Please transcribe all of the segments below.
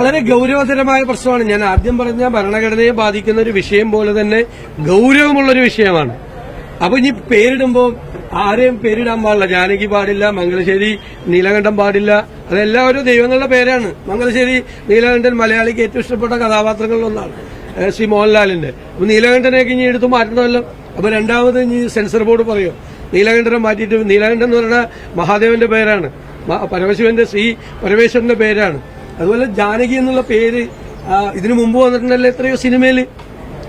വളരെ ഗൗരവതരമായ പ്രശ്നമാണ്. ഞാൻ ആദ്യം പറഞ്ഞ ഭരണഘടനയെ ബാധിക്കുന്ന ഒരു വിഷയം പോലെ തന്നെ ഗൗരവമുള്ള ഒരു വിഷയമാണ്. അപ്പൊ ഇനി പേരിടുമ്പോൾ ആരെയും പേരിടാൻ പാടില്ല. ജാനകി പാടില്ല മംഗലശ്ശേരി നീലകണ്ഠം പാടില്ല. അതെല്ലാം ഒരു ദൈവങ്ങളുടെ പേരാണ്. മംഗലശ്ശേരി നീലകണ്ഠൻ മലയാളിക്ക് ഏറ്റവും ഇഷ്ടപ്പെട്ട കഥാപാത്രങ്ങളിലൊന്നാണ് ഒന്നാണ് ശ്രീ മോഹൻലാലിന്റെ. അപ്പൊ നീലകണ്ഠനെയൊക്കെ ഇനി എടുത്ത് മാറ്റണമല്ലോ. അപ്പൊ രണ്ടാമത് ഇനി സെൻസർ ബോർഡ് പറയും. നീലകണ്ഠനെ മാറ്റിയിട്ട് നീലകണ്ഠൻ എന്ന് പറയുന്ന മഹാദേവന്റെ പേരാണ്. പരമശിവന്റെ ശ്രീ പരമേശ്വരന്റെ പേരാണ്. അതുപോലെ ജാനകി എന്നുള്ള പേര് ഇതിനു മുമ്പ് വന്നിട്ടുണ്ടല്ലോ എത്രയോ സിനിമയിൽ.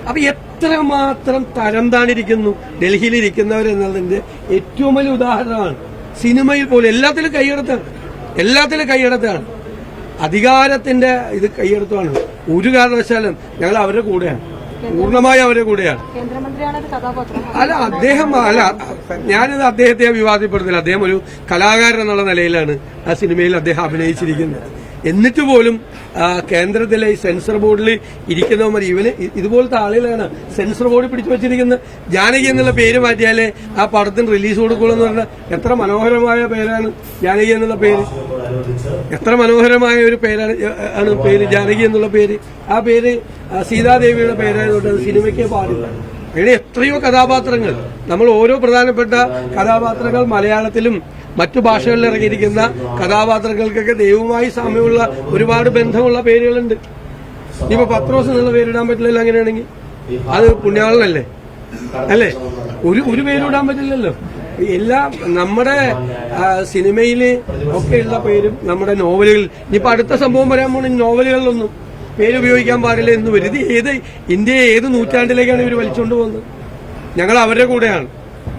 അപ്പൊ എത്രമാത്രം തരം താണിരിക്കുന്നു. ഡൽഹിയിൽ ഇരിക്കുന്നവരെന്നതിന്റെ ഏറ്റവും വലിയ ഉദാഹരണമാണ്. സിനിമയിൽ പോലും എല്ലാത്തിലും കൈയെടുത്താണ് എല്ലാത്തിലും കൈയെടുത്താണ് അധികാരത്തിന്റെ ഇത് കൈയെടുത്താണ് ഒരു കാരണവശാലും ഞങ്ങൾ അവരുടെ കൂടെയാണ്. പൂർണമായും അവരുടെ കൂടെയാണ്. അല്ല അദ്ദേഹം അല്ല ഞാനിത് അദ്ദേഹത്തെ വിവാദപ്പെടുന്നില്ല അദ്ദേഹം ഒരു കലാകാരൻ എന്നുള്ള നിലയിലാണ് ആ സിനിമയിൽ അദ്ദേഹം അഭിനയിച്ചിരിക്കുന്നത്. എന്നിട്ട് പോലും കേന്ദ്രത്തിലെ സെൻസർ ബോർഡിൽ ഇരിക്കുന്നവന്മാർ ഇവന് ഇതുപോലത്തെ ആളുകളാണ് സെൻസർ ബോർഡ് പിടിച്ചു വെച്ചിരിക്കുന്നത്. ജാനകി എന്നുള്ള പേര് മാറ്റിയാലേ ആ പടത്തിന് റിലീസ് കൊടുക്കുള്ളൂ എന്ന് പറഞ്ഞാൽ എത്ര മനോഹരമായ പേരാണ് ജാനകി എന്നുള്ള പേര്. എത്ര മനോഹരമായ ഒരു പേരാണ് ആണ് പേര് ജാനകി എന്നുള്ള പേര്. ആ പേര് സീതാദേവിയുടെ പേരായതുകൊണ്ട് സിനിമയ്ക്ക് പാടില്ല. അങ്ങനെ എത്രയോ കഥാപാത്രങ്ങൾ. നമ്മൾ ഓരോ പ്രധാനപ്പെട്ട കഥാപാത്രങ്ങൾ മലയാളത്തിലും മറ്റു ഭാഷകളിൽ ഇറങ്ങിയിരിക്കുന്ന കഥാപാത്രങ്ങൾക്കൊക്കെ ദൈവമായി സാമ്യമുള്ള ഒരുപാട് ബന്ധമുള്ള പേരുകളുണ്ട്. ഇപ്പൊ പത്രോസ് എന്നുള്ള പേരിടാൻ പറ്റില്ലല്ലോ അങ്ങനെയാണെങ്കിൽ? അത് പുണ്യാളനല്ലേ? അല്ലേ? ഒരു ഒരു പേരിടാൻ പറ്റില്ലല്ലോ. എല്ലാം നമ്മുടെ സിനിമയിൽ ഒക്കെയുള്ള പേരും നമ്മുടെ നോവലുകൾ ഇനിയിപ്പോ അടുത്ത സംഭവം പറയാൻ പോകുന്ന നോവലുകളിലൊന്നും. പേര് ഉപയോഗിക്കാൻ പാടില്ല എന്ന് വരുതി. ഏത് ഇന്ത്യ ഏത് നൂറ്റാണ്ടിലേക്കാണ് ഇവർ വലിച്ചുകൊണ്ട് പോകുന്നത്? ഞങ്ങൾ അവരുടെ കൂടെയാണ്.